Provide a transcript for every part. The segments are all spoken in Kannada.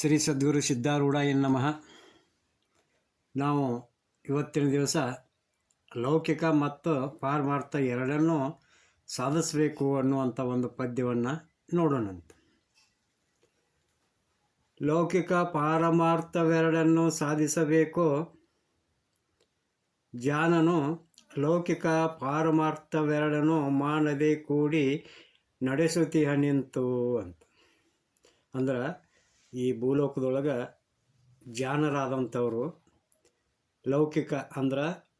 ಶ್ರೀ ಸದ್ಗುರು ಸಿದ್ಧಾರೂಢ ನಮಃ. ನಾವು ಇವತ್ತಿನ ದಿವಸ ಲೌಕಿಕ ಮತ್ತು ಪಾರಮಾರ್ಥ ಎರಡನ್ನೂ ಸಾಧಿಸಬೇಕು ಅನ್ನುವಂಥ ಒಂದು ಪದ್ಯವನ್ನು ನೋಡೋಣಂತ. ಲೌಕಿಕ ಪಾರಮಾರ್ಥವೆರಡನ್ನು ಸಾಧಿಸಬೇಕು. ಜಾನನು ಲೌಕಿಕ ಪಾರಮಾರ್ಥವೆರಡನ್ನು ಮಾಡದೆ ಕೂಡಿ ನಡೆಸುತ್ತೀಯ ನಿಂತು ಅಂತ. ಅಂದ್ರೆ ಈ ಭೂಲೋಕದೊಳಗೆ ಜಾನರಾದಂಥವರು ಲೌಕಿಕ ಅಂದ್ರೆ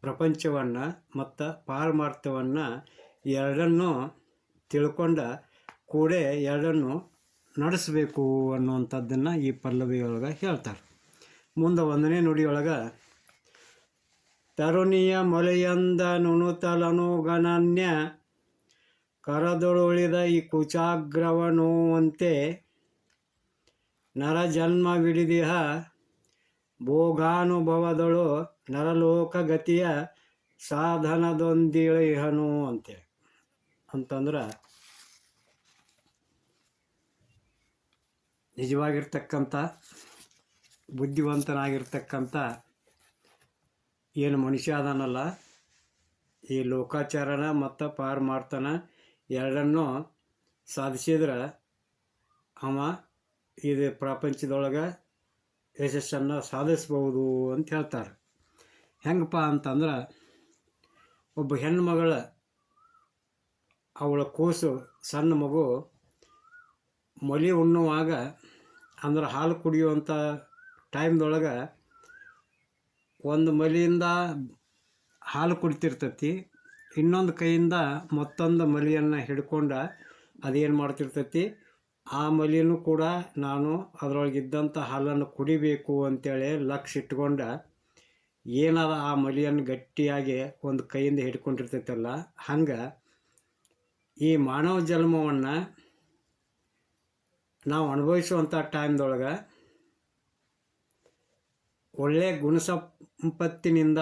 ಪ್ರಪಂಚವನ್ನು ಮತ್ತು ಪಾರಮಾರ್ಥವನ್ನು ಎರಡನ್ನೂ ತಿಳ್ಕೊಂಡ ಕೂಡೇ ಎರಡನ್ನು ನಡೆಸಬೇಕು ಅನ್ನುವಂಥದ್ದನ್ನು ಈ ಪಲ್ಲವಿಯೊಳಗೆ ಹೇಳ್ತಾರೆ. ಮುಂದೆ ಒಂದನೇ ನುಡಿಯೊಳಗೆ, ತರುಣಿಯ ಮೊಲೆಯಂದ ನುಣುತಲನು ಗಣನ್ಯ, ಕರದೊಳುಳಿದ ಈ ಕುಚಾಗ್ರವನುವಂತೆ ನರಜನ್ಮವಿಡಿದಿಹ ಭೋಗಾನುಭವದಳು ನರಲೋಕಗತಿಯ ಸಾಧನದೊಂದಿಳಿಹನು ಅಂತೇಳಿ ಅಂತಂದ್ರೆ ನಿಜವಾಗಿರ್ತಕ್ಕಂಥ, ಬುದ್ಧಿವಂತನಾಗಿರ್ತಕ್ಕಂಥ ಏನು ಮನುಷ್ಯ ಅದಾನಲ್ಲ, ಈ ಲೋಕಾಚಾರನ ಮತ್ತು ಪಾರಮಾರ್ಥನ ಎರಡನ್ನೂ ಸಾಧಿಸಿದ್ರೆ ಅವ ಇದು ಪ್ರಪಂಚದೊಳಗೆ ಯಶಸ್ಸನ್ನು ಸಾಧಿಸ್ಬೋದು ಅಂತ ಹೇಳ್ತಾರೆ. ಹೆಂಗಪ್ಪ ಅಂತಂದ್ರೆ, ಒಬ್ಬ ಹೆಣ್ಣು ಮಗಳ ಅವಳ ಕೂಸು ಸಣ್ಣ ಮಗು ಮೊಲಿ ಉಣ್ಣುವಾಗ ಅಂದ್ರೆ ಹಾಲು ಕುಡಿಯುವಂಥ ಟೈಮ್ದೊಳಗೆ ಒಂದು ಮಲಿಯಿಂದ ಹಾಲು ಕುಡಿತಿರ್ತೈತಿ, ಇನ್ನೊಂದು ಕೈಯಿಂದ ಮತ್ತೊಂದು ಮಲಿಯನ್ನು ಹಿಡ್ಕೊಂಡು ಅದೇನು ಮಾಡ್ತಿರ್ತೈತಿ ಆ ಮಲಿನೂ ಕೂಡ ನಾನು ಅದರೊಳಗಿದ್ದಂಥ ಹಾಲನ್ನು ಕುಡಿಬೇಕು ಅಂತೇಳಿ ಲಕ್ಷ ಇಟ್ಕೊಂಡು ಏನದ ಆ ಮಲಿಯನ್ನು ಗಟ್ಟಿಯಾಗಿ ಒಂದು ಕೈಯಿಂದ ಹಿಡ್ಕೊಂಡಿರ್ತೈತಲ್ಲ, ಹಂಗೆ ಈ ಮಾನವ ಜನ್ಮವನ್ನು ನಾವು ಅನುಭವಿಸುವಂಥ ಟೈಮ್ದೊಳಗೆ ಒಳ್ಳೆ ಗುಣ ಸಂಪತ್ತಿನಿಂದ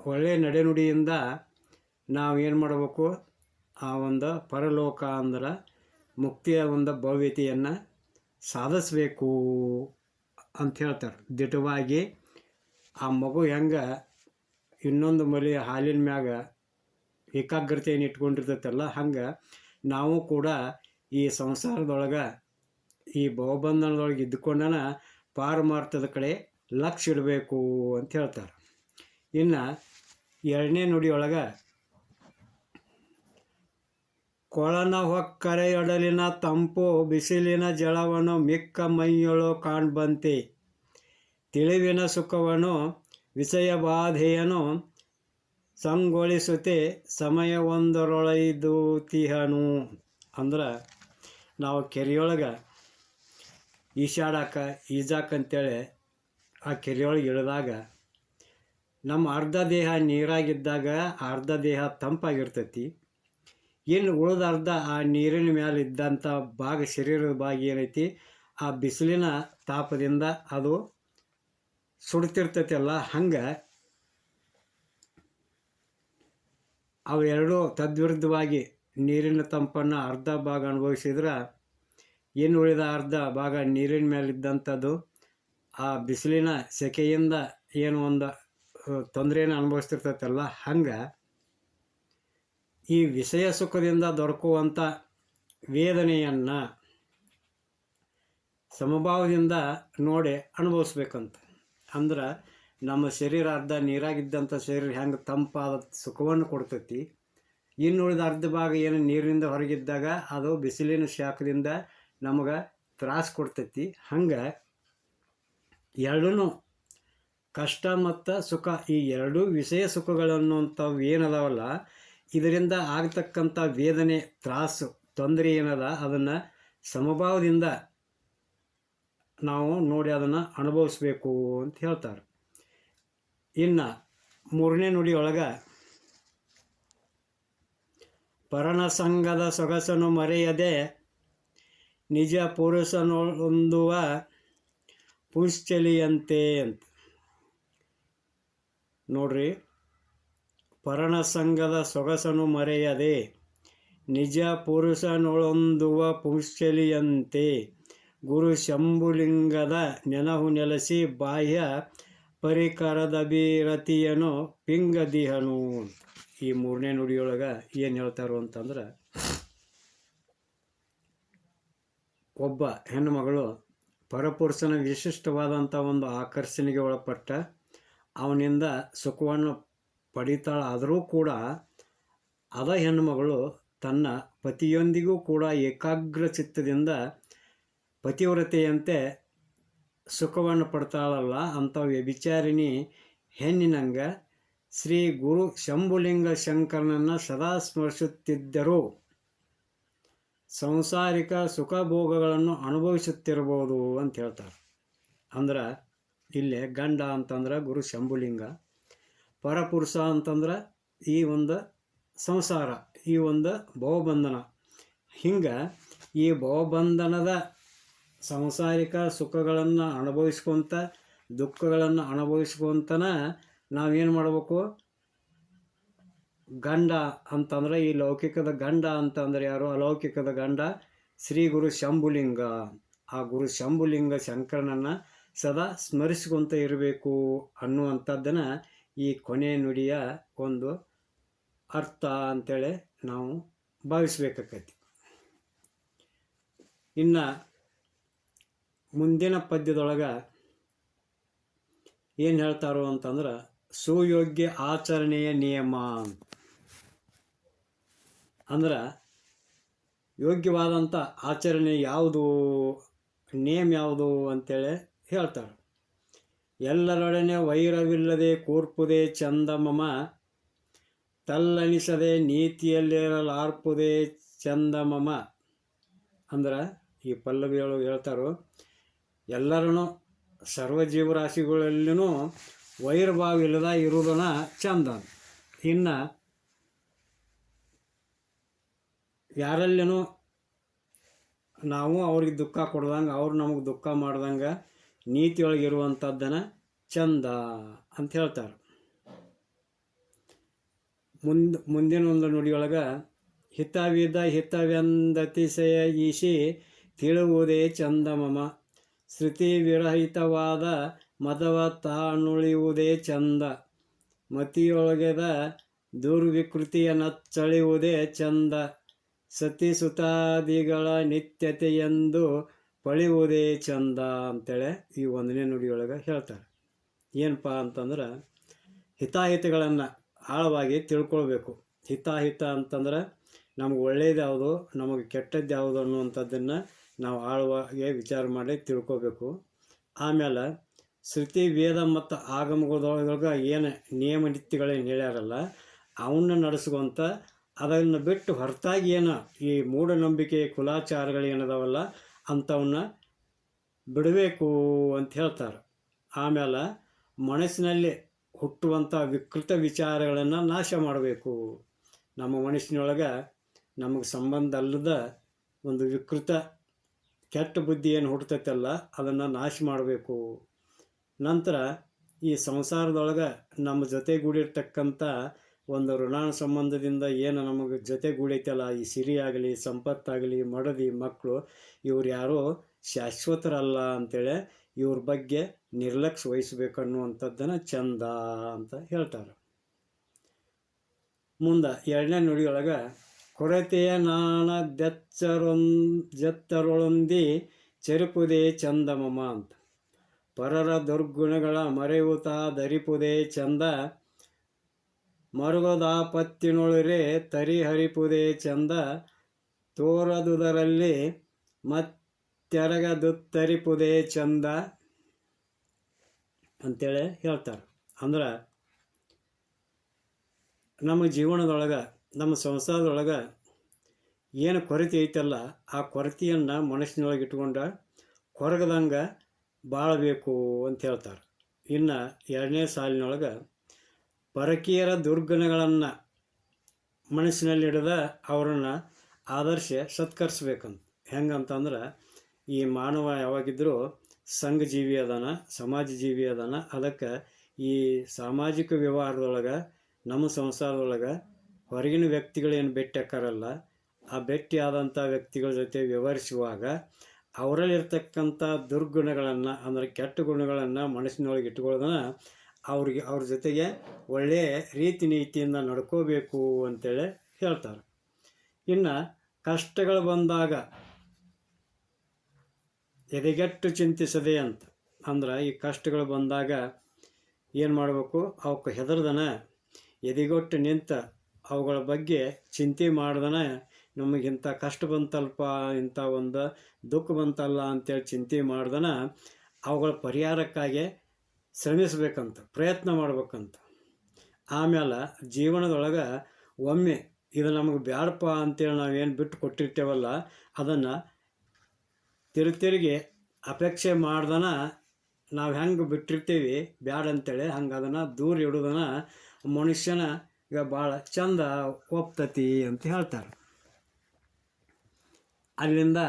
ಒಳ್ಳೆ ನಡೆನುಡಿಯಿಂದ ನಾವು ಏನು ಮಾಡಬೇಕು? ಆ ಒಂದು ಪರಲೋಕ ಅಂದ್ರೆ ಮುಕ್ತಿಯ ಒಂದು ಭವ್ಯತೆಯನ್ನು ಸಾಧಿಸಬೇಕು ಅಂತ ಹೇಳ್ತಾರೆ. ದಿಟವಾಗಿ ಆ ಮಗು ಹೆಂಗೆ ಇನ್ನೊಂದು ಮಲಿ ಹಾಲಿನ ಮ್ಯಾಗ ಏಕಾಗ್ರತೆಯನ್ನು ಇಟ್ಕೊಂಡಿರ್ತೈತಲ್ಲ, ಹಂಗೆ ನಾವು ಕೂಡ ಈ ಸಂಸಾರದೊಳಗೆ, ಈ ಭವಬಂಧನದೊಳಗೆ ಇದ್ದುಕೊಂಡನ ಪಾರಮಾರ್ಥದ ಕಡೆ ಲಕ್ಷ ಇಡಬೇಕು ಅಂತ ಹೇಳ್ತಾರೆ. ಇನ್ನು ಎರಡನೇ ನುಡಿಯೊಳಗೆ ಕೊಳನ ಹೊಕ್ಕರೆಯೊಡಲಿನ ತಂಪು ಬಿಸಿಲಿನ ಜಳವನ್ನು ಮಿಕ್ಕ ಮೈಯೊಳು ಕಾಣ್ಬಂತೆ. ತಿಳಿವಿನ ಸುಖವನ್ನು ವಿಷಯ ಬಾಧೆಯನ್ನು ಸಂಗೊಳಿಸುತ್ತೆ ಸಮಯವೊಂದರೊಳೈದು ತಿಹನು ಅಂದ್ರೆ ನಾವು ಕೆರೆಯೊಳಗೆ ಈಶಾಡಕ್ಕೆ ಈಜಾಕಂತೇಳಿ ಆ ಕೆರೆಯೊಳಗೆ ಇಳಿದಾಗ ನಮ್ಮ ಅರ್ಧ ದೇಹ ನೀರಾಗಿದ್ದಾಗ ಅರ್ಧ ದೇಹ ತಂಪಾಗಿರ್ತೈತಿ. ಇನ್ನು ಉಳಿದ ಅರ್ಧ ಆ ನೀರಿನ ಮೇಲೆ ಇದ್ದಂಥ ಭಾಗ ಶರೀರದ ಭಾಗ ಏನೈತಿ? ಆ ಬಿಸಿಲಿನ ತಾಪದಿಂದ ಅದು ಸುಡ್ತಿರ್ತೈತಲ್ಲ, ಹಂಗೆ ಅವೆರಡೂ ತದ್ವಿರುದ್ಧವಾಗಿ ನೀರಿನ ತಂಪನ್ನು ಅರ್ಧ ಭಾಗ ಅನುಭವಿಸಿದ್ರೆ ಏನು ಉಳಿದ ಅರ್ಧ ಭಾಗ ನೀರಿನ ಮೇಲೆ ಇದ್ದಂಥದ್ದು? ಆ ಬಿಸಿಲಿನ ಸೆಕೆಯಿಂದ ಏನು ಒಂದು ತೊಂದರೆಯನ್ನು ಅನುಭವಿಸ್ತಿರ್ತೈತಲ್ಲ, ಹಂಗೆ ಈ ವಿಷಯ ಸುಖದಿಂದ ದೊರಕುವಂಥ ವೇದನೆಯನ್ನು ಸಮಭಾವದಿಂದ ನೋಡಿ ಅನುಭವಿಸ್ಬೇಕಂತ. ಅಂದ್ರೆ ನಮ್ಮ ಶರೀರ ಅರ್ಧ ನೀರಾಗಿದ್ದಂಥ ಶರೀರ ಹೆಂಗೆ ತಂಪಾದ ಸುಖವನ್ನು ಕೊಡ್ತೈತಿ. ಇನ್ನುಳಿದ ಅರ್ಧ ಭಾಗ ಏನು ನೀರಿನಿಂದ ಹೊರಗಿದ್ದಾಗ ಅದು ಬಿಸಿಲಿನ ಶಾಖದಿಂದ ನಮಗೆ ತ್ರಾಸ ಕೊಡ್ತೈತಿ. ಹಂಗೆ ಎರಡೂ ಕಷ್ಟ ಮತ್ತು ಸುಖ ಈ ಎರಡೂ ವಿಷಯ ಸುಖಗಳನ್ನುವಂಥವು ಏನದಾವಲ್ಲ ಇದರಿಂದ ಆಗ್ತಕ್ಕಂಥ ವೇದನೆ, ತ್ರಾಸು, ತೊಂದರೆ ಏನದ, ಅದನ್ನು ಸಮಭಾವದಿಂದ ನಾವು ನೋಡಿ ಅದನ್ನು ಅನುಭವಿಸ್ಬೇಕು ಅಂತ ಹೇಳ್ತಾರೆ. ಇನ್ನು ಮೂರನೇ ನುಡಿಯೊಳಗೆ ಪರಣ ಸಂಘದ ಸೊಗಸನ್ನು ಮರೆಯದೆ ನಿಜ ಪುರುಷನೊಂದುವ ಪುಶ್ಚಲಿಯಂತೆ ಅಂತ. ನೋಡ್ರಿ ಪರಣ ಸೊಗಸನು ಮರೆಯದೆ, ನಿಜ ಪುರುಷನೊಳೊಂದುವ ಪುಂಶಲಿಯಂತೆ ಗುರು ಶಂಭುಲಿಂಗದ ನೆನಹು ನೆಲೆಸಿ ಬಾಹ್ಯ ಪರಿಕರದ ಬೀರತಿಯನು ಪಿಂಗದಿಹನು. ಈ ಮೂರನೇ ನುಡಿಯೊಳಗೆ ಏನು ಹೇಳ್ತಾರೋ ಅಂತಂದ್ರೆ, ಒಬ್ಬ ಹೆಣ್ಣುಮಗಳು ಪರಪುರುಷನ ವಿಶಿಷ್ಟವಾದಂಥ ಒಂದು ಆಕರ್ಷಣೆಗೆ ಒಳಪಟ್ಟ, ಅವನಿಂದ ಸುಖವನ್ನು ಪಡಿತಾಳಾದರೂ ಕೂಡ ಅದ ಹೆಣ್ಣುಮಗಳು ತನ್ನ ಪತಿಯೊಂದಿಗೂ ಕೂಡ ಏಕಾಗ್ರ ಚಿತ್ತದಿಂದ ಪತಿವ್ರತೆಯಂತೆ ಸುಖವನ್ನು ಪಡ್ತಾಳಲ್ಲ ಅಂಥ ವ್ಯಭಿಚಾರಿಣಿ ಹೆಣ್ಣಿನಂಗ ಶ್ರೀ ಗುರು ಶಂಭುಲಿಂಗ ಶಂಕರನನ್ನು ಸದಾ ಸ್ಮರಿಸುತ್ತಿದ್ದರು. ಸಂಸಾರಿಕ ಸುಖ ಭೋಗಗಳನ್ನು ಅನುಭವಿಸುತ್ತಿರ್ಬೋದು ಅಂತ ಹೇಳ್ತಾರೆ. ಅಂದ್ರೆ ಇಲ್ಲೇ ಗಂಡ ಅಂತಂದ್ರೆ ಗುರು ಶಂಭುಲಿಂಗ. ಪರಪುರುಷ ಅಂತಂದ್ರೆ ಈ ಒಂದು ಸಂಸಾರ, ಈ ಒಂದು ಭವಬಂಧನ. ಹಿಂಗೆ ಈ ಭವಬಂಧನದ ಸಂಸಾರಿಕ ಸುಖಗಳನ್ನು ಅನುಭವಿಸ್ಕೊತ, ದುಃಖಗಳನ್ನು ಅನುಭವಿಸ್ಕೊಂತನ ನಾವೇನು ಮಾಡಬೇಕು? ಗಂಡ ಅಂತಂದ್ರೆ ಈ ಲೌಕಿಕದ ಗಂಡ ಅಂತಂದ್ರೆ ಯಾರು? ಅಲೌಕಿಕದ ಗಂಡ ಶ್ರೀ ಗುರು ಶಂಭುಲಿಂಗ. ಆ ಗುರು ಶಂಭುಲಿಂಗ ಶಂಕರನನ್ನು ಸದಾ ಸ್ಮರಿಸ್ಕೊಂತ ಇರಬೇಕು ಅನ್ನುವಂಥದ್ದನ್ನು ಈ ಕೊನೆ ನುಡಿಯ ಒಂದು ಅರ್ಥ ಅಂತೇಳಿ ನಾವು ಭಾವಿಸ್ಬೇಕಾಕೈತಿ. ಇನ್ನು ಮುಂದಿನ ಪದ್ಯದೊಳಗೆ ಏನು ಹೇಳ್ತಾರೋ ಅಂತಂದ್ರೆ ಸುಯೋಗ್ಯ ಆಚರಣೆಯ ನಿಯಮ ಅಂದ್ರೆ ಯೋಗ್ಯವಾದಂಥ ಆಚರಣೆ ಯಾವುದು ನೇಮ್ ಯಾವುದು ಅಂತೇಳಿ ಹೇಳ್ತಾರೆ. ಎಲ್ಲರೊಡನೆ ವೈರವಿಲ್ಲದೆ ಕೂರ್ಪುದೇ ಚಂದಮಮ ತಲ್ಲಣಿಸದೆ ನೀತಿಯಲ್ಲಿರಲಾರ್ಪುದೇ ಚಂದಮಮ ಅಂದ್ರೆ ಈ ಪಲ್ಲವಿಗಳು ಹೇಳ್ತಾರೋ ಎಲ್ಲರೂ ಸರ್ವ ಜೀವರಾಶಿಗಳಲ್ಲಿನೂ ವೈರಭಾವ ಇಲ್ಲದ ಇರುವುದನ್ನ ಚಂದ ಇನ್ನು ಯಾರಲ್ಲಿನೂ ನಾವು ಅವ್ರಿಗೆ ದುಃಖ ಕೊಡ್ದಂಗೆ, ಅವ್ರು ನಮಗೆ ದುಃಖ ಮಾಡ್ದಂಗೆ ನೀತಿಯೊಳಗೆ ಇರುವಂಥದ್ದನ್ನು ಚಂದ ಅಂತ ಹೇಳ್ತಾರೆ. ಮುಂದೆ, ಮುಂದಿನ ಒಂದು ನುಡಿಯೊಳಗೆ, ಹಿತವಿದ ಹಿತವೆಂದತಿಶಯ ಈಶಿ ತಿಳುವುದೇ ಚಂದಮಮ ಶ್ರುತಿ ವಿರಹಿತವಾದ ಮದವ ತಾನುಳಿಯುವುದೇ ಚಂದ, ಮತಿಯೊಳಗೆದ ದುರ್ವಿಕೃತಿಯ ನಚ್ಚಳಿಯುವುದೇ ಚಂದ, ಸತಿಸುತಾದಿಗಳ ನಿತ್ಯತೆಯೆಂದು ಪಳೆಯುವುದೇ ಚಂದ ಅಂತೇಳಿ ಈ ಒಂದನೇ ನುಡಿಯೊಳಗೆ ಹೇಳ್ತಾರೆ. ಏನಪ್ಪ ಅಂತಂದ್ರೆ ಹಿತಾಹಿತಗಳನ್ನು ಆಳವಾಗಿ ತಿಳ್ಕೊಳ್ಬೇಕು. ಹಿತಾಹಿತ ಅಂತಂದ್ರೆ ನಮ್ಗೆ ಒಳ್ಳೇದು ಯಾವುದು, ನಮಗೆ ಕೆಟ್ಟದ್ದು ಯಾವುದು ಅನ್ನುವಂಥದ್ದನ್ನು ನಾವು ಆಳವಾಗಿ ವಿಚಾರ ಮಾಡಿ ತಿಳ್ಕೊಬೇಕು. ಆಮೇಲೆ ಶ್ರುತಿ ವೇದ ಮತ್ತು ಆಗಮಗಳೊಳಗೆ ಏನು ನಿಯಮ ನೀತಿಗಳೇನು ಹೇಳ್ಯಾರಲ್ಲ ಅವನ್ನ ನಡೆಸ್ಕೊಂತ ಅದನ್ನು ಬಿಟ್ಟು ಹೊರತಾಗಿ ಏನು ಈ ಮೂಢನಂಬಿಕೆ ಕುಲಾಚಾರಗಳು ಏನದಾವಲ್ಲ ಅಂಥವನ್ನ ಬಿಡಬೇಕು ಅಂತ ಹೇಳ್ತಾರೆ. ಆಮೇಲೆ ಮನಸ್ಸಿನಲ್ಲಿ ಹುಟ್ಟುವಂಥ ವಿಕೃತ ವಿಚಾರಗಳನ್ನು ನಾಶ ಮಾಡಬೇಕು. ನಮ್ಮ ಮನಸ್ಸಿನೊಳಗೆ ನಮಗೆ ಸಂಬಂಧ ಅಲ್ಲದ ಒಂದು ವಿಕೃತ ಕೆಟ್ಟ ಬುದ್ಧಿ ಏನು ಹುಡ್ತೈತಲ್ಲ ಅದನ್ನು ನಾಶ ಮಾಡಬೇಕು. ನಂತರ ಈ ಸಂಸಾರದೊಳಗೆ ನಮ್ಮ ಜೊತೆಗೂಡಿರ್ತಕ್ಕಂಥ ಒಂದು ಋಣ ಸಂಬಂಧದಿಂದ ಏನು ನಮಗೆ ಜೊತೆಗೂಡೈತಲ್ಲ, ಈ ಸಿರಿ ಆಗಲಿ ಸಂಪತ್ತಾಗಲಿ, ಮಡದಿ ಮಕ್ಕಳು ಇವ್ರು ಯಾರೋ ಶಾಶ್ವತರಲ್ಲ ಅಂತೇಳಿ ಇವ್ರ ಬಗ್ಗೆ ನಿರ್ಲಕ್ಷ್ಯ ವಹಿಸ್ಬೇಕನ್ನುವಂಥದ್ದನ್ನು ಚಂದ ಅಂತ ಹೇಳ್ತಾರೆ. ಮುಂದೆ ಎರಡನೇ ನುಡಿಯೊಳಗೆ, ಕೊರತೆಯ ನಾಣ ದೆಚ್ಚರೊನ್ ಜತ್ತರೊಳೊಂದಿ ಚೆರುಪುದೇ ಚಂದಮಮ ಅಂತ. ಪರರ ದುರ್ಗುಣಗಳ ಮರೆಯುತ್ತಾ ಧರಿಪುದೇ ಚಂದ ಮರುಗದಾಪತ್ತಿನೊಳರೆ ತರಿ ಹರಿಪುದೇ ಚಂದ ತೋರದುದರಲ್ಲಿ ಮತ್ತೆರಗದುತ್ತರಿಪುದೇ ಚಂದ ಅಂತೇಳಿ ಹೇಳ್ತಾರೆ. ಅಂದ್ರೆ ನಮ್ಮ ಜೀವನದೊಳಗೆ, ನಮ್ಮ ಸಂಸಾರದೊಳಗೆ ಏನು ಕೊರತೆ ಐತಲ್ಲ, ಆ ಕೊರತೆಯನ್ನು ಮನಸ್ಸಿನೊಳಗೆ ಇಟ್ಕೊಂಡ ಕೊರಗದಂಗೆ ಬಾಳಬೇಕು ಅಂತ ಹೇಳ್ತಾರೆ. ಇನ್ನು ಎರಡನೇ ಸಾಲಿನೊಳಗೆ ಪರಕೀಯರ ದುರ್ಗುಣಗಳನ್ನು ಮನಸ್ಸಿನಲ್ಲಿ ಹಿಡಿದ ಅವರನ್ನು ಆದರ್ಶ ಸತ್ಕರಿಸ್ಬೇಕಂತ. ಹೆಂಗಂತಂದ್ರೆ, ಈ ಮಾನವ ಯಾವಾಗಿದ್ದರೂ ಸಂಘ ಜೀವಿ ಅದಾನ ಸಮಾಜ ಜೀವಿ ಅದಾನ. ಅದಕ್ಕೆ ಈ ಸಾಮಾಜಿಕ ವ್ಯವಹಾರದೊಳಗೆ, ನಮ್ಮ ಸಂಸಾರದೊಳಗೆ ಹೊರಗಿನ ವ್ಯಕ್ತಿಗಳೇನು ಭೇಟಿ ಹಾಕಾರಲ್ಲ ಆ ಭೇಟಿ ಆದಂಥ ವ್ಯಕ್ತಿಗಳ ಜೊತೆ ವ್ಯವಹರಿಸುವಾಗ ಅವರಲ್ಲಿರ್ತಕ್ಕಂಥ ದುರ್ಗುಣಗಳನ್ನು, ಅಂದರೆ ಕೆಟ್ಟ ಗುಣಗಳನ್ನು ಮನಸ್ಸಿನೊಳಗೆ ಇಟ್ಕೊಳ್ಳೋದನ್ನ ಅವ್ರಿಗೆ, ಅವ್ರ ಜೊತೆಗೆ ಒಳ್ಳೆಯ ರೀತಿ ನೀತಿಯಿಂದ ನಡ್ಕೋಬೇಕು ಅಂತೇಳಿ ಹೇಳ್ತಾರೆ. ಇನ್ನು ಕಷ್ಟಗಳು ಬಂದಾಗ ಎದೆಗೆಟ್ಟು ಚಿಂತಿಸದೆ ಅಂತ. ಅಂದ್ರೆ ಈ ಕಷ್ಟಗಳು ಬಂದಾಗ ಏನು ಮಾಡಬೇಕು? ಅವಕ್ಕೆ ಹೆದರ್ದನ, ಎದೆಗೊಟ್ಟು ನಿಂತ ಅವುಗಳ ಬಗ್ಗೆ ಚಿಂತೆ ಮಾಡ್ದನ ನಮಗಿಂಥ ಕಷ್ಟ ಬಂತಲ್ಪ, ಇಂಥ ಒಂದು ದುಃಖ ಬಂತಲ್ಲ ಅಂತೇಳಿ ಚಿಂತೆ ಮಾಡ್ದನ, ಅವುಗಳ ಪರಿಹಾರಕ್ಕಾಗಿ ಶ್ರಮಿಸ್ಬೇಕಂತ, ಪ್ರಯತ್ನ ಮಾಡ್ಬೇಕಂತ. ಆಮೇಲೆ ಜೀವನದೊಳಗೆ ಒಮ್ಮೆ ಇದು ನಮಗೆ ಬ್ಯಾಡಪ್ಪ ಅಂತೇಳಿ ನಾವೇನು ಬಿಟ್ಟು ಕೊಟ್ಟಿರ್ತೇವಲ್ಲ, ಅದನ್ನು ತಿರು ತಿರುಗಿ ಅಪೇಕ್ಷೆ ಮಾಡ್ದನ ನಾವು ಹೆಂಗೆ ಬಿಟ್ಟಿರ್ತೀವಿ, ಬ್ಯಾಡ ಅಂತೇಳಿ ಹಂಗೆ ಅದನ್ನು ದೂರ ಇಡೋದನ್ನ ಮನುಷ್ಯನ ಈಗ ಭಾಳ ಚಂದ ಒಪ್ತತಿ ಅಂತ ಹೇಳ್ತಾರೆ. ಅಲ್ಲಿಂದ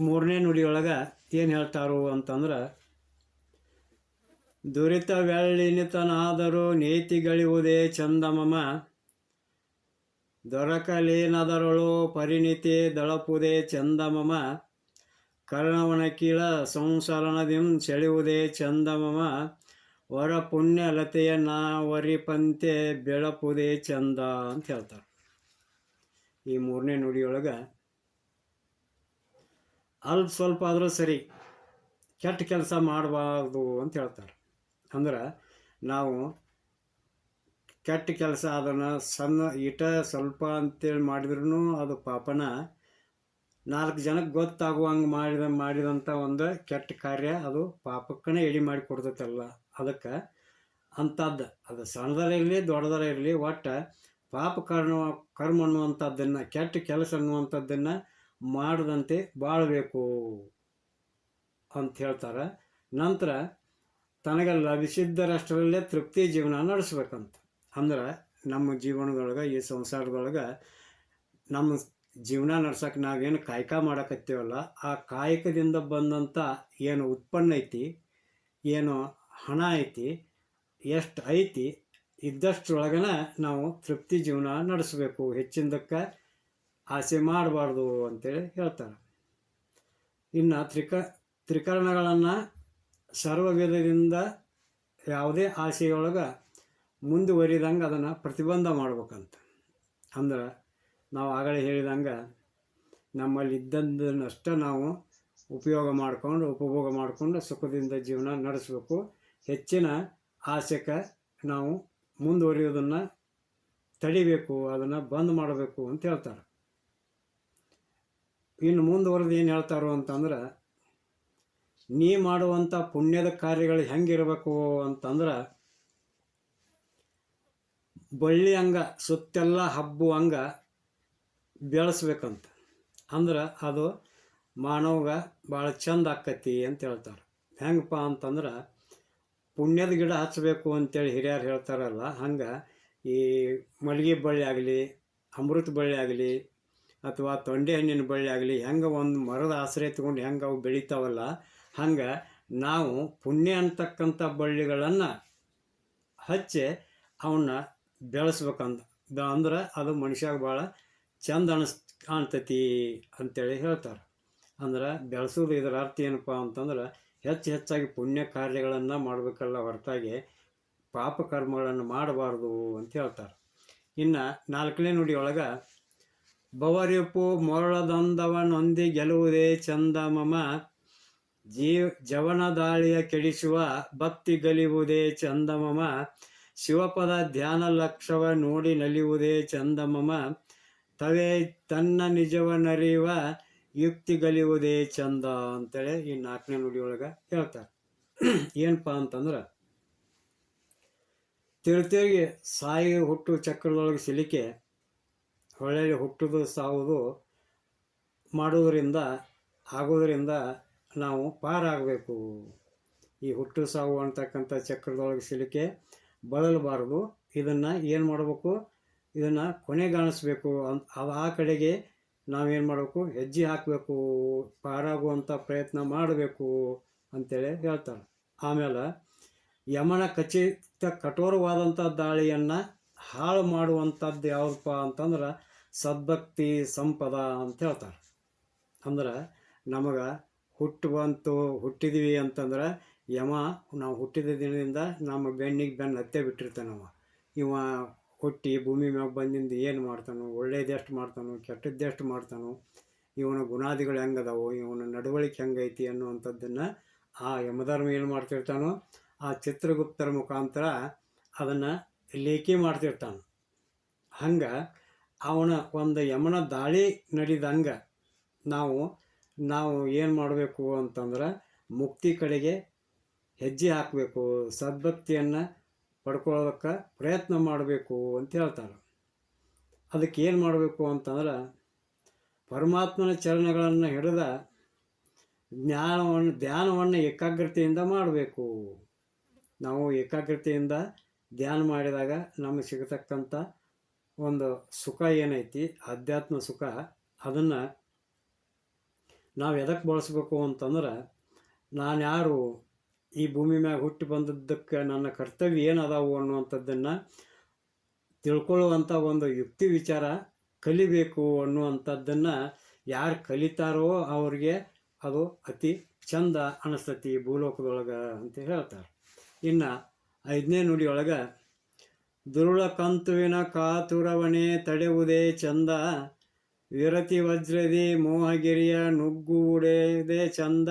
ಮೂರನೇ ನುಡಿಯೊಳಗೆ ಏನು ಹೇಳ್ತಾರು ಅಂತಂದ್ರೆ, ದುರಿತ ವ್ಯಾಳಿನಿತನಾದರೂ ನೀತಿಗಳಿವುದೇ ಚಂದಮಮ ದೊರಕಲೇನದರಳು ಪರಿಣಿತಿ ದಳಪುದೇ ಚಂದಮಮ ಕರ್ಣವನ ಕೀಳ ಸಂಸರಣದಿಂ ಸೆಳೆಯುವುದೇ ಚಂದಮಮ ವರ ಪುಣ್ಯಲತೆಯ ನಾವರಿಪಂತೆ ಬೆಳಪುದೇ ಚಂದ ಅಂತ ಹೇಳ್ತಾರೆ. ಈ ಮೂರನೇ ನುಡಿಯೊಳಗೆ ಅಲ್ಪ ಸ್ವಲ್ಪ ಆದರೂ ಸರಿ ಕೆಟ್ಟ ಕೆಲಸ ಮಾಡಬಾರ್ದು ಅಂತ ಹೇಳ್ತಾರೆ. ಅಂದ್ರೆ ನಾವು ಕೆಟ್ಟ ಕೆಲಸ ಅದನ್ನು ಸಣ್ಣ ಇಟ ಸ್ವಲ್ಪ ಅಂತೇಳಿ ಮಾಡಿದ್ರೂ ಅದು ಪಾಪನ ನಾಲ್ಕು ಜನಕ್ಕೆ ಗೊತ್ತಾಗುವಂಗೆ ಮಾಡಿದ ಮಾಡಿದಂಥ ಒಂದು ಕೆಟ್ಟ ಕಾರ್ಯ ಅದು ಪಾಪಕ್ಕನೇ ಎಡಿ ಮಾಡಿ ಕೊಡ್ತೈತಲ್ಲ. ಅದಕ್ಕೆ ಅಂಥದ್ದು. ಅದು ಸಣ್ಣದರ ಇರಲಿ, ದೊಡ್ಡದರ ಇರಲಿ, ಒಟ್ಟು ಪಾಪ ಕರ್ಮ ಕರ್ಮ ಅನ್ನುವಂಥದ್ದನ್ನು, ಕೆಟ್ಟ ಕೆಲಸ ಅನ್ನುವಂಥದ್ದನ್ನು ಮಾಡದಂತೆ ಬಾಳಬೇಕು ಅಂತ ಹೇಳ್ತಾರೆ. ನಂತರ ತನಗೆ ಲಭಿಸಿದ್ದರಷ್ಟರಲ್ಲೇ ತೃಪ್ತಿ ಜೀವನ ನಡೆಸ್ಬೇಕಂತ. ಅಂದ್ರೆ ನಮ್ಮ ಜೀವನದೊಳಗೆ, ಈ ಸಂಸಾರದೊಳಗೆ ನಮ್ಮ ಜೀವನ ನಡ್ಸಕ್ಕೆ ನಾವೇನು ಕಾಯಕ ಮಾಡಕತ್ತೀವಲ್ಲ, ಆ ಕಾಯಕದಿಂದ ಬಂದಂಥ ಏನು ಉತ್ಪನ್ನ ಐತಿ, ಏನು ಹಣ ಐತಿ, ಎಷ್ಟು ಐತಿ, ಇದ್ದಷ್ಟರೊಳಗನ ನಾವು ತೃಪ್ತಿ ಜೀವನ ನಡೆಸಬೇಕು. ಹೆಚ್ಚಿನದಕ್ಕೆ ಆಸೆ ಮಾಡಬಾರ್ದು ಅಂತೇಳಿ ಹೇಳ್ತಾರೆ. ಇನ್ನು ತ್ರಿಕ, ತ್ರಿಕರಣಗಳನ್ನು ಸರ್ವವೇದದಿಂದ ಯಾವುದೇ ಆಸೆಯೊಳಗೆ ಮುಂದುವರಿದಂಗೆ ಅದನ್ನು ಪ್ರತಿಬಂಧ ಮಾಡ್ಬೇಕಂತ. ಅಂದ್ರೆ ನಾವು ಆಗಲೇ ಹೇಳಿದಂಗೆ ನಮ್ಮಲ್ಲಿ ಇದ್ದದ್ದನ್ನಷ್ಟೇ ನಾವು ಉಪಯೋಗ ಮಾಡಿಕೊಂಡು, ಉಪಭೋಗ ಮಾಡಿಕೊಂಡು ಸುಖದಿಂದ ಜೀವನ ನಡೆಸಬೇಕು. ಹೆಚ್ಚಿನ ಆಸೆಗೆ ನಾವು ಮುಂದುವರಿಯೋದನ್ನು ತಡಿಬೇಕು, ಅದನ್ನು ಬಂದ್ ಮಾಡಬೇಕು ಅಂತ ಹೇಳ್ತಾರೆ. ಇನ್ನು ಮುಂದುವರೆದು ಏನು ಹೇಳ್ತಾರೋ ಅಂತಂದ್ರೆ, ನೀ ಮಾಡುವಂಥ ಪುಣ್ಯದ ಕಾರ್ಯಗಳು ಹೆಂಗಿರಬೇಕು ಅಂತಂದ್ರೆ, ಬಳ್ಳಿ ಅಂಗ, ಸುತ್ತೆಲ್ಲ ಹಬ್ಬು ಅಂಗ ಬೆಳೆಸ್ಬೇಕಂತ. ಅಂದ್ರೆ ಅದು ಮಾನವಗ ಭಾಳ ಚಂದ ಆಕತಿ ಅಂತ ಹೇಳ್ತಾರೆ. ಹೆಂಗಪ್ಪ ಅಂತಂದ್ರೆ, ಪುಣ್ಯದ ಗಿಡ ಹಚ್ಚಬೇಕು ಅಂತೇಳಿ ಹಿರಿಯರು ಹೇಳ್ತಾರಲ್ಲ, ಹಂಗೆ ಈ ಮಲ್ಲಿಗೆ ಬಳ್ಳಿ ಆಗಲಿ, ಅಮೃತ ಬಳ್ಳಿ ಆಗಲಿ ಅಥವಾ ತೊಂಡೆ ಹಣ್ಣಿನ ಬಳ್ಳಿ ಆಗಲಿ, ಹೆಂಗೆ ಒಂದು ಮರದ ಆಶ್ರಯ ತೊಗೊಂಡು ಹೆಂಗೆ ಅವು ಬೆಳಿತಾವಲ್ಲ, ಹಂಗೆ ನಾವು ಪುಣ್ಯ ಅಂತಕ್ಕಂಥ ಬಳ್ಳಿಗಳನ್ನು ಹಚ್ಚಿ ಅವನ್ನ ಬೆಳೆಸ್ಬೇಕಂತ. ಅಂದ್ರೆ ಅದು ಮನುಷ್ಯಾಗ ಭಾಳ ಚಂದ ಅನಿಸ್ ಕಾಣ್ತೈತಿ ಅಂತೇಳಿ ಹೇಳ್ತಾರೆ. ಅಂದ್ರೆ ಬೆಳೆಸೋದು ಇದರ ಅರ್ಥ ಏನಪ್ಪ ಅಂತಂದ್ರೆ ಹೆಚ್ಚು ಹೆಚ್ಚಾಗಿ ಪುಣ್ಯ ಕಾರ್ಯಗಳನ್ನು ಮಾಡಬೇಕಲ್ಲ ಹೊರತಾಗಿ ಪಾಪ ಕರ್ಮಗಳನ್ನು ಮಾಡಬಾರ್ದು ಅಂತ ಹೇಳ್ತಾರೆ. ಇನ್ನು ನಾಲ್ಕನೇ ನುಡಿಯೊಳಗೆ ಬವರಿಪು ಮೊರಳದೊಂದವನೊಂದಿ ಗೆಲುವುದೇ ಚಂದ ಮಮ. ಜೀವ, ಜವನ ದಾಳಿಯ ಕೆಡಿಸುವ ಭಕ್ತಿ ಗಲಿವುದೇ ಚಂದ ಮಮ. ಶಿವಪದ ಧ್ಯಾನ ಲಕ್ಷವ ನೋಡಿ ನಲಿಯುವುದೇ ಚಂದಮಮ ತವೇ ತನ್ನ ನಿಜವನರಿಯುವ ಯುಕ್ತಿ ಗಲಿಯುವುದೇ ಚಂದ ಅಂತೇಳಿ ಈ ನಾಲ್ಕನೇ ನುಡಿಯೊಳಗೆ ಹೇಳ್ತಾರೆ. ಏನಪ್ಪ ಅಂತಂದ್ರೆ ತಿರುತಿರುಗಿ ಸಾಯಿ ಹುಟ್ಟು ಚಕ್ರದೊಳಗೆ ಸಿಲಿಕೆ ಹೊಳ್ಳಿ ಹುಟ್ಟಿದು ಸಾವುದು ಮಾಡುವುದರಿಂದ ಆಗೋದರಿಂದ ನಾವು ಪಾರಾಗಬೇಕು. ಈ ಹುಟ್ಟು ಸಾವು ಅಂತಕ್ಕಂಥ ಚಕ್ರದೊಳಗೆ ಸಿಲುಕೆ ಬಳಲಬಾರದು. ಇದನ್ನು ಏನು ಮಾಡಬೇಕು? ಇದನ್ನು ಕೊನೆಗಾಣಿಸ್ಬೇಕು. ಅಂತ ಅದು ಆ ಕಡೆಗೆ ನಾವೇನು ಮಾಡಬೇಕು? ಹೆಜ್ಜೆ ಹಾಕಬೇಕು. ಪಾರಾಗುವಂಥ ಪ್ರಯತ್ನ ಮಾಡಬೇಕು ಅಂತೇಳಿ ಹೇಳ್ತಾರೆ. ಆಮೇಲೆ ಯಮನ ಖಚಿತ ಕಠೋರವಾದಂಥ ದಾಳಿಯನ್ನು ಹಾಳು ಮಾಡುವಂಥದ್ದು ಯಾವುದಪ್ಪ ಅಂತಂದ್ರೆ ಸದ್ಭಕ್ತಿ ಸಂಪದ ಅಂತ ಹೇಳ್ತಾರೆ. ಅಂದ್ರೆ ನಮಗೆ ಹುಟ್ಟು ಬಂತು ಹುಟ್ಟಿದ್ವಿ ಅಂತಂದ್ರೆ ಯಮ ನಾವು ಹುಟ್ಟಿದ ದಿನದಿಂದ ನಮ್ಮ ಬೆನ್ನಿಗೆ ಬೆನ್ನು ಹತ್ತೆ ಬಿಟ್ಟಿರ್ತಾನೆ ಅವ. ಇವ ಹುಟ್ಟಿ ಭೂಮಿ ಮ್ಯಾಗ ಬಂದಿಂದ ಏನು ಮಾಡ್ತಾನೋ ಒಳ್ಳೇದೆಷ್ಟು ಮಾಡ್ತಾನೋ ಕೆಟ್ಟದ್ದೆಷ್ಟು ಮಾಡ್ತಾನೋ, ಇವನ ಗುಣಾದಿಗಳು ಹೆಂಗದಾವು, ಇವನ ನಡವಳಿಕೆ ಹೆಂಗೈತಿ ಅನ್ನುವಂಥದ್ದನ್ನು ಆ ಯಮಧರ್ಮ ಏನು ಮಾಡ್ತಿರ್ತಾನೋ, ಆ ಚಿತ್ರಗುಪ್ತರ ಮುಖಾಂತರ ಅದನ್ನು ಲೇಖಿ ಮಾಡ್ತಿರ್ತಾನೆ. ಹಂಗೆ ಅವನ ಒಂದು ಯಮನ ದಾಳಿ ನಡೆದಂಗೆ ನಾವು ನಾವು ಏನು ಮಾಡಬೇಕು ಅಂತಂದ್ರೆ ಮುಕ್ತಿ ಕಡೆಗೆ ಹೆಜ್ಜೆ ಹಾಕಬೇಕು, ಸದ್ಭಕ್ತಿಯನ್ನು ಪಡ್ಕೊಳ್ಳೋದಕ್ಕೆ ಪ್ರಯತ್ನ ಮಾಡಬೇಕು ಅಂತ ಹೇಳ್ತಾರೆ. ಅದಕ್ಕೆ ಏನು ಮಾಡಬೇಕು ಅಂತಂದ್ರೆ ಪರಮಾತ್ಮನ ಚರಣಗಳನ್ನು ಹಿಡಿದ ಜ್ಞಾನವನ್ನು, ಧ್ಯಾನವನ್ನು ಏಕಾಗ್ರತೆಯಿಂದ ಮಾಡಬೇಕು. ನಾವು ಏಕಾಗ್ರತೆಯಿಂದ ಧ್ಯಾನ ಮಾಡಿದಾಗ ನಮಗೆ ಸಿಗತಕ್ಕಂಥ ಒಂದು ಸುಖ ಏನೈತಿ, ಆಧ್ಯಾತ್ಮ ಸುಖ, ಅದನ್ನು ನಾವು ಎದಕ್ಕೆ ಬಳಸ್ಬೇಕು ಅಂತಂದ್ರೆ, ನಾನು ಯಾರು ಈ ಭೂಮಿ ಮ್ಯಾಗ ಹುಟ್ಟಿ ಬಂದದ್ದಕ್ಕೆ ನನ್ನ ಕರ್ತವ್ಯ ಏನದಾವು ಅನ್ನುವಂಥದ್ದನ್ನು ತಿಳ್ಕೊಳ್ಳುವಂಥ ಒಂದು ಯುಕ್ತಿ ವಿಚಾರ ಕಲಿಬೇಕು ಅನ್ನುವಂಥದ್ದನ್ನು ಯಾರು ಕಲಿತಾರೋ ಅವ್ರಿಗೆ ಅದು ಅತಿ ಚಂದ ಅನಿಸ್ತತಿ ಭೂಲೋಕದೊಳಗೆ ಅಂತ ಹೇಳ್ತಾರೆ. ಇನ್ನು ಐದನೇ ನುಡಿಯೊಳಗೆ ದುರುಳ ಕಂತುವಿನ ಕಾತುರವಣೆ ತಡೆವುದೇ ಚಂದ. ವಿರತಿ ವಜ್ರದಿ ಮೋಹಗಿರಿಯ ನುಗ್ಗುವುದೇ ಚಂದ.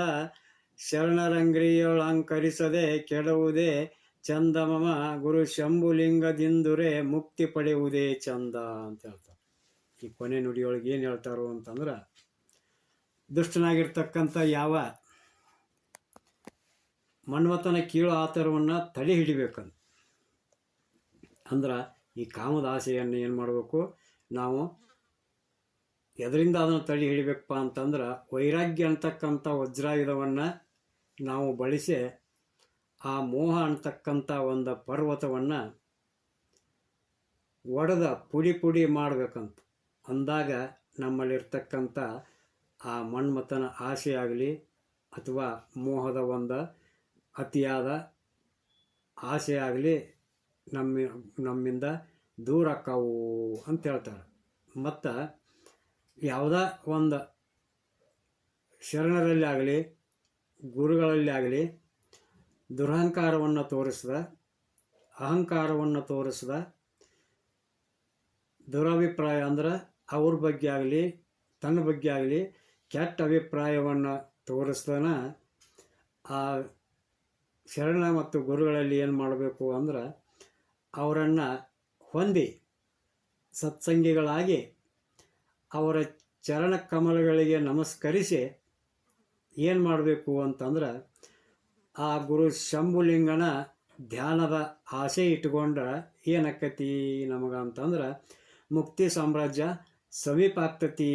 ಶರಣರಂಗ್ರಿಯೊಳಂಕರಿಸದೆ ಕೆಡುವುದೇ ಚಂದ. ಮಮ ಗುರು ಶಂಭುಲಿಂಗದಿಂದುರೆ ಮುಕ್ತಿ ಪಡೆಯುವುದೇ ಚಂದ ಅಂತ ಹೇಳ್ತಾರೆ. ಈ ಕೊನೆ ನುಡಿಯೊಳಗೆ ಏನು ಹೇಳ್ತಾರೋ ಅಂತಂದ್ರೆ, ದುಷ್ಟನಾಗಿರ್ತಕ್ಕಂಥ ಯಾವ ಮನ್ಮಥನ ಕೀಳು ಆತರವನ್ನು ತಡೆ ಹಿಡಿಬೇಕಂತ ಅಂದ್ರೆ ಈ ಕಾಮದ ಆಸೆಯನ್ನು ಏನು ಮಾಡಬೇಕು? ನಾವು ಎದರಿಂದ ಅದನ್ನು ತಡೆ ಹಿಡಿಬೇಕಪ್ಪ ಅಂತಂದ್ರೆ ವೈರಾಗ್ಯ ಅಂತಕ್ಕಂಥ ವಜ್ರಾಯುಧವನ್ನು ನಾವು ಬಳಸಿ ಆ ಮೋಹ ಅಂತಕ್ಕಂಥ ಒಂದು ಪರ್ವತವನ್ನು ಒಡೆದ ಪುಡಿ ಪುಡಿ ಮಾಡಬೇಕಂತ. ಅಂದಾಗ ನಮ್ಮಲ್ಲಿರ್ತಕ್ಕಂಥ ಆ ಮಣ್ಮತನ ಆಸೆ ಆಗಲಿ ಅಥವಾ ಮೋಹದ ಒಂದು ಅತಿಯಾದ ಆಸೆ ಆಗಲಿ ನಮ್ಮ, ನಮ್ಮಿಂದ ದೂರ ಆಕ್ಕಾವು ಅಂತ ಹೇಳ್ತಾರೆ. ಮತ್ತು ಯಾವುದೇ ಒಂದು ಶರಣರಲ್ಲಿ ಆಗಲಿ, ಗುರುಗಳಲ್ಲಿ ಆಗಲಿ, ದುರಹಂಕಾರವನ್ನು ತೋರಿಸಿದ, ಅಹಂಕಾರವನ್ನು ತೋರಿಸಿದ, ದುರಭಿಪ್ರಾಯ ಅಂದ್ರೆ ಅವ್ರ ಬಗ್ಗೆ ಆಗಲಿ, ತನ್ನ ಬಗ್ಗೆ ಆಗಲಿ ಕೆಟ್ಟ ಅಭಿಪ್ರಾಯವನ್ನು ತೋರಿಸ್ದನ ಆ ಶರಣ ಮತ್ತು ಗುರುಗಳಲ್ಲಿ ಏನು ಮಾಡಬೇಕು ಅಂದ್ರೆ ಅವರನ್ನು ಹೊಂದಿ ಸತ್ಸಂಗಿಗಳಾಗಿ ಅವರ ಚರಣ ಕಮಲಗಳಿಗೆ ನಮಸ್ಕರಿಸಿ ಏನು ಮಾಡಬೇಕು ಅಂತಂದ್ರೆ ಆ ಗುರು ಶಂಭುಲಿಂಗನ ಧ್ಯಾನದ ಆಸೆ ಇಟ್ಕೊಂಡ್ರೆ ಏನಕ್ಕತಿ ನಮಗೆ ಅಂತಂದ್ರೆ ಮುಕ್ತಿ ಸಾಮ್ರಾಜ್ಯ ಸಮೀಪ ಆಗ್ತತಿ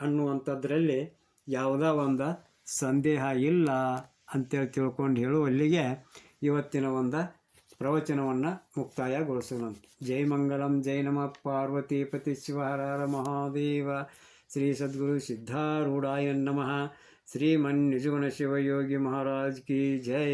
ಅನ್ನುವಂಥದ್ರಲ್ಲಿ ಯಾವುದೋ ಒಂದು ಸಂದೇಹ ಇಲ್ಲ ಅಂತೇಳಿ ತಿಳ್ಕೊಂಡು ಹೇಳುವಲ್ಲಿಗೆ ಇವತ್ತಿನ ಒಂದು ಪ್ರವಚನವನ್ನು ಮುಕ್ತಾಯಗೊಳಿಸೋಣ ಜೈ ಮಂಗಲಂ ಜೈ ನಮ ಪಾರ್ವತಿ ಪತಿ ಶಿವಹರ ಮಹಾದೇವ ಶ್ರೀ ಸದ್ಗುರು ಸಿದ್ಧಾರೂಢಾಯ ನಮಃ ಶ್ರೀಮನ್ ನಿಜಗುಣ ಶಿವಯೋಗಿ ಮಹಾರಾಜ್ ಕಿ ಜೈ